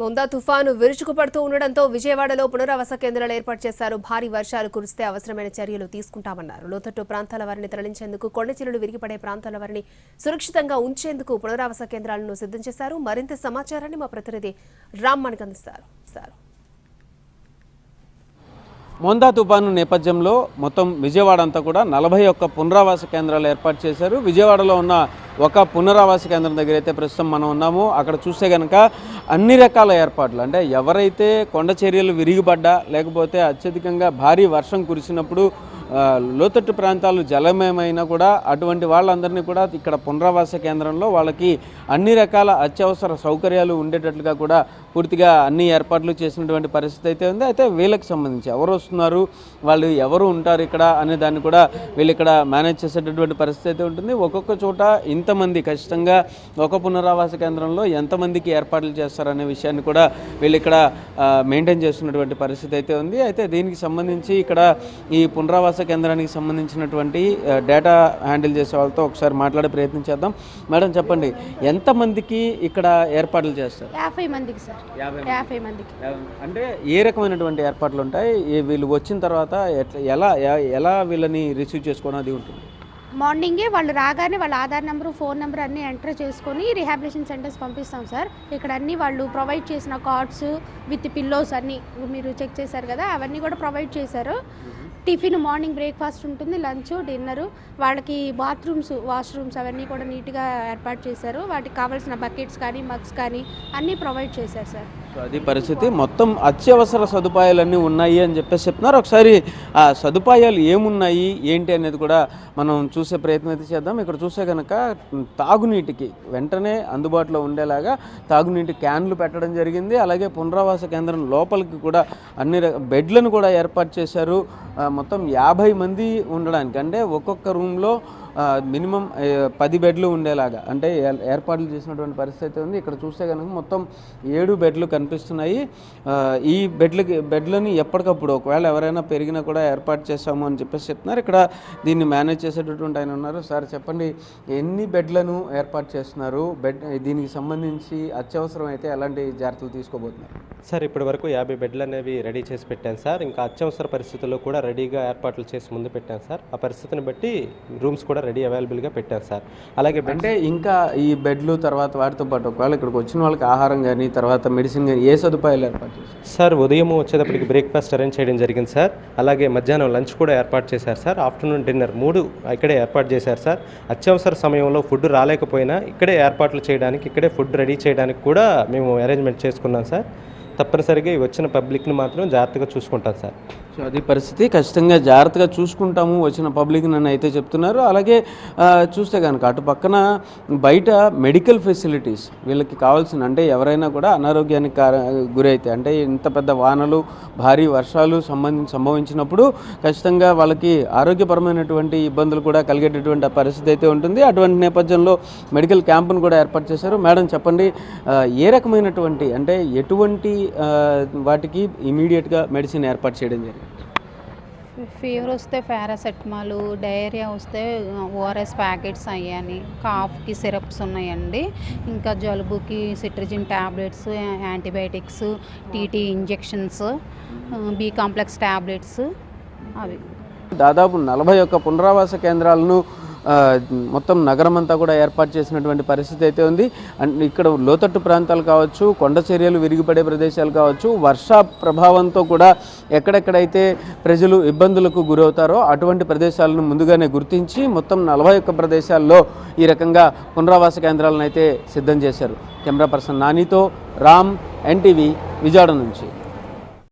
ముందా తుఫాను విరుచుకుపడుతూ ఉండడంతో విజయవాడలో పునరావాస కేంద్రాలు ఏర్పాటు చేశారు. భారీ వర్షాలు కురిస్తే అవసరమైన చర్యలు తీసుకుంటామన్నారు. లోతట్టు ప్రాంతాల వారిని తరలించేందుకు కొండచిల్లులు విరిగిపడే ప్రాంతాల వారిని సురక్షితంగా ఉంచేందుకు పునరావాస కేంద్రాలను సిద్ధం చేశారు. మరింత సమాచారాన్ని మా ప్రతినిధి రామ్ మనకు అందిస్తారు. మొందా మోందా తుఫాను నేపథ్యంలో మొత్తం విజయవాడ అంతా కూడా నలభై ఒక్క పునరావాస కేంద్రాలు ఏర్పాటు చేశారు. విజయవాడలో ఉన్న ఒక పునరావాస కేంద్రం దగ్గర అయితే ప్రస్తుతం మనం ఉన్నాము. అక్కడ చూస్తే కనుక అన్ని రకాల ఏర్పాట్లు అంటే ఎవరైతే కొండ చర్యలు విరిగిపడ్డా లేకపోతే అత్యధికంగా భారీ వర్షం కురిసినప్పుడు లోతట్టు ప్రాంతాలు జలమయమైనా కూడా అటువంటి వాళ్ళందరినీ కూడా ఇక్కడ పునరావాస కేంద్రంలో వాళ్ళకి అన్ని రకాల అత్యవసర సౌకర్యాలు ఉండేటట్లుగా కూడా పూర్తిగా అన్ని ఏర్పాట్లు చేసినటువంటి పరిస్థితి అయితే ఉంది. అయితే వీళ్ళకి సంబంధించి ఎవరు వస్తున్నారు వాళ్ళు ఎవరు ఉంటారు ఇక్కడ అనే దాన్ని కూడా వీళ్ళు ఇక్కడ మేనేజ్ చేసేటటువంటి పరిస్థితి అయితే ఉంటుంది. ఒక్కొక్క చోట ఇంతమంది ఖచ్చితంగా ఒక పునరావాస కేంద్రంలో ఎంతమందికి ఏర్పాట్లు చేస్తారనే విషయాన్ని కూడా వీళ్ళు ఇక్కడ మెయింటైన్ చేస్తున్నటువంటి పరిస్థితి అయితే ఉంది. అయితే దీనికి సంబంధించి ఇక్కడ ఈ పునరావాస కేంద్రానికి సంబంధించినటువంటి డేటా హ్యాండిల్ చేసే వాళ్ళతో ఒకసారి మాట్లాడే ప్రయత్నం చేద్దాం. మేడం చెప్పండి ఎంతమందికి ఇక్కడ ఏర్పాట్లు చేస్తారు? యాభై మందికి సార్. యాభై మందికి. అంటే ఏ రకమైనటువంటి ఏర్పాట్లు ఉంటాయి? వీళ్ళు వచ్చిన తర్వాత ఎలా ఎలా వీళ్ళని రిసీవ్ చేసుకోవడం అది ఉంటుంది. మార్నింగే వాళ్ళు రాగానే వాళ్ళ ఆధార్ నెంబరు ఫోన్ నెంబర్ అన్నీ ఎంటర్ చేసుకొని రిహాబిలిటేషన్ సెంటర్స్ పంపిస్తాం సార్. ఇక్కడ అన్నీ వాళ్ళు ప్రొవైడ్ చేసిన కార్డ్స్ విత్ పిల్లోస్ అన్నీ మీరు చెక్ చేశారు కదా అవన్నీ కూడా ప్రొవైడ్ చేశారు. టిఫిన్ మార్నింగ్ బ్రేక్ఫాస్ట్ ఉంటుంది లంచ్ డిన్నరు. వాళ్ళకి బాత్రూమ్స్ వాష్రూమ్స్ అవన్నీ కూడా నీట్గా ఏర్పాటు చేశారు. వాటికి కావాల్సిన బకెట్స్ కానీ మగ్స్ కానీ అన్నీ ప్రొవైడ్ చేశారు సార్. సో అది పరిస్థితి. మొత్తం అత్యవసర సదుపాయాలన్నీ ఉన్నాయి అని చెప్పేసి చెప్తున్నారు. ఒకసారి ఆ సదుపాయాలు ఏమున్నాయి ఏంటి అనేది కూడా మనం చూసే ప్రయత్నం అయితే చేద్దాం. ఇక్కడ చూస్తే కనుక తాగునీటికి వెంటనే అందుబాటులో ఉండేలాగా తాగునీటి క్యాన్లు పెట్టడం జరిగింది. అలాగే పునరావాస కేంద్రం లోపలికి కూడా అన్ని రక- బెడ్లను కూడా ఏర్పాటు చేశారు. మొత్తం యాభై మంది ఉండడానికి అంటే ఒక్కొక్క రూమ్లో మినిమం పది బెడ్లు ఉండేలాగా. అంటే ఏర్పాట్లు చేసినటువంటి పరిస్థితి ఉంది. ఇక్కడ చూస్తే కనుక మొత్తం ఏడు బెడ్లు కనిపిస్తున్నాయి. ఈ బెడ్లకి బెడ్లని ఎప్పటికప్పుడు ఒకవేళ ఎవరైనా పెరిగినా కూడా ఏర్పాటు చేస్తాము అని చెప్పేసి చెప్తున్నారు. ఇక్కడ దీన్ని మేనేజ్ చేసేటటువంటి ఆయన ఉన్నారు. సార్ చెప్పండి ఎన్ని బెడ్లను ఏర్పాటు చేస్తున్నారు? బెడ్ దీనికి సంబంధించి అత్యవసరం అయితే ఎలాంటి జాగ్రత్తలు తీసుకోబోతున్నారు? సార్ ఇప్పటి వరకు యాభై బెడ్లు అనేవి రెడీ చేసి పెట్టాను సార్. ఇంకా అత్యవసర పరిస్థితుల్లో కూడా రెడీగా ఏర్పాట్లు చేసి ముందు పెట్టాను సార్. ఆ పరిస్థితిని బట్టి రూమ్స్ కూడా రెడీ అవైలబుల్గా పెట్టాను సార్. అలాగే అంటే ఇంకా ఈ బెడ్లు తర్వాత వాటితో పాటు ఒకవేళ ఇక్కడికి వచ్చిన వాళ్ళకి ఆహారం కానీ తర్వాత మెడిసిన్ కానీ ఏ సదుపాయాలు ఏర్పాటు సార్ ఉదయం వచ్చేటప్పటికి బ్రేక్ఫాస్ట్ అరేంజ్ చేయడం జరిగింది సార్. అలాగే మధ్యాహ్నం లంచ్ కూడా ఏర్పాటు చేశారు సార్. ఆఫ్టర్నూన్ డిన్నర్ మూడు ఇక్కడే ఏర్పాటు చేశారు సార్. అత్యవసర సమయంలో ఫుడ్ రాలేకపోయినా ఇక్కడే ఏర్పాట్లు చేయడానికి ఇక్కడే ఫుడ్ రెడీ చేయడానికి కూడా మేము అరేంజ్మెంట్ చేసుకున్నాం సార్. తప్పనిసరిగా వచ్చిన పబ్లిక్ని మాత్రం జాగ్రత్తగా చూసుకుంటాం సార్. సో అది పరిస్థితి. ఖచ్చితంగా జాగ్రత్తగా చూసుకుంటాము. వచ్చిన పబ్లిక్ నన్ను అయితే చెప్తున్నారు. అలాగే చూస్తే కనుక అటు పక్కన బయట మెడికల్ ఫెసిలిటీస్ వీళ్ళకి కావాల్సిన అంటే ఎవరైనా కూడా అనారోగ్యానికి కార- గురైతే అంటే ఇంత పెద్ద వానలు భారీ వర్షాలు సంబంధించి సంభవించినప్పుడు ఖచ్చితంగా వాళ్ళకి ఆరోగ్యపరమైనటువంటి ఇబ్బందులు కూడా కలిగేటటువంటి పరిస్థితి అయితే ఉంటుంది. అటువంటి నేపథ్యంలో మెడికల్ క్యాంపును కూడా ఏర్పాటు చేశారు. మేడం చెప్పండి ఏ రకమైనటువంటి అంటే ఎటువంటి వాటికి ఇమీడియట్గా మెడిసిన్ ఏర్పాటు చేయడం జరిగింది? ఫీవర్ వస్తే పారాసెటమాల్ డయేరియా వస్తే ఓఆర్ఎస్ ప్యాకెట్స్ అయ్యాని. కాఫ్కి సిరప్స్ ఉన్నాయండి. ఇంకా జలుబుకి cetirizine tablets antibiotics TT injections B complex tablets అవి. దాదాపు నలభై ఒక్క పునరావాస కేంద్రాలను మొత్తం నగరం అంతా కూడా ఏర్పాటు చేసినటువంటి పరిస్థితి అయితే ఉంది. అండ్ ఇక్కడ లోతట్టు ప్రాంతాలు కావచ్చు కొండ చర్యలు విరిగిపడే ప్రదేశాలు కావచ్చు వర్ష ప్రభావంతో కూడా ఎక్కడెక్కడైతే ప్రజలు ఇబ్బందులకు గురవుతారో అటువంటి ప్రదేశాలను ముందుగానే గుర్తించి మొత్తం నలభై ఒక్క ప్రదేశాల్లో ఈ రకంగా పునరావాస కేంద్రాలను అయితే సిద్ధం చేశారు. కెమెరా పర్సన్ నానితో రామ్ ఎన్టీవీ విజయవాడ నుంచి.